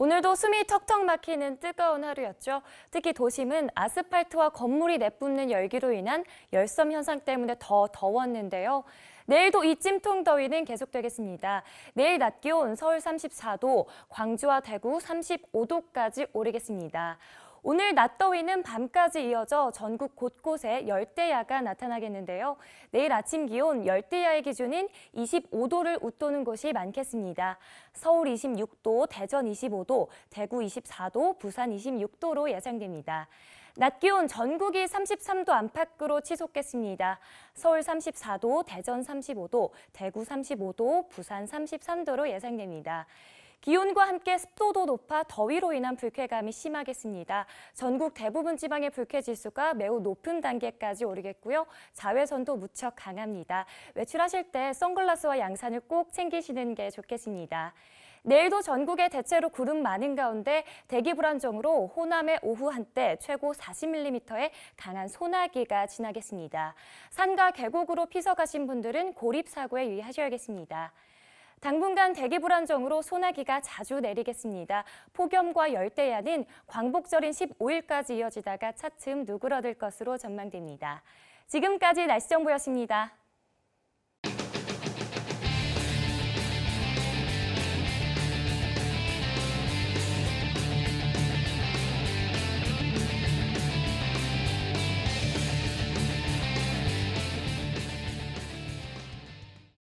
오늘도 숨이 턱턱 막히는 뜨거운 하루였죠. 특히 도심은 아스팔트와 건물이 내뿜는 열기로 인한 열섬 현상 때문에 더 더웠는데요. 내일도 이 찜통 더위는 계속되겠습니다. 내일 낮 기온 서울 34도, 광주와 대구 35도까지 오르겠습니다. 오늘 낮 더위는 밤까지 이어져 전국 곳곳에 열대야가 나타나겠는데요. 내일 아침 기온 열대야의 기준인 25도를 웃도는 곳이 많겠습니다. 서울 26도, 대전 25도, 대구 24도, 부산 26도로 예상됩니다. 낮 기온 전국이 33도 안팎으로 치솟겠습니다. 서울 34도, 대전 35도, 대구 35도, 부산 33도로 예상됩니다. 기온과 함께 습도도 높아 더위로 인한 불쾌감이 심하겠습니다. 전국 대부분 지방의 불쾌 지수가 매우 높은 단계까지 오르겠고요. 자외선도 무척 강합니다. 외출하실 때 선글라스와 양산을 꼭 챙기시는 게 좋겠습니다. 내일도 전국에 대체로 구름 많은 가운데 대기 불안정으로 호남의 오후 한때 최고 40mm의 강한 소나기가 지나겠습니다. 산과 계곡으로 피서 가신 분들은 고립 사고에 유의하셔야겠습니다. 당분간 대기 불안정으로 소나기가 자주 내리겠습니다. 폭염과 열대야는 광복절인 15일까지 이어지다가 차츰 누그러들 것으로 전망됩니다. 지금까지 날씨 정보였습니다.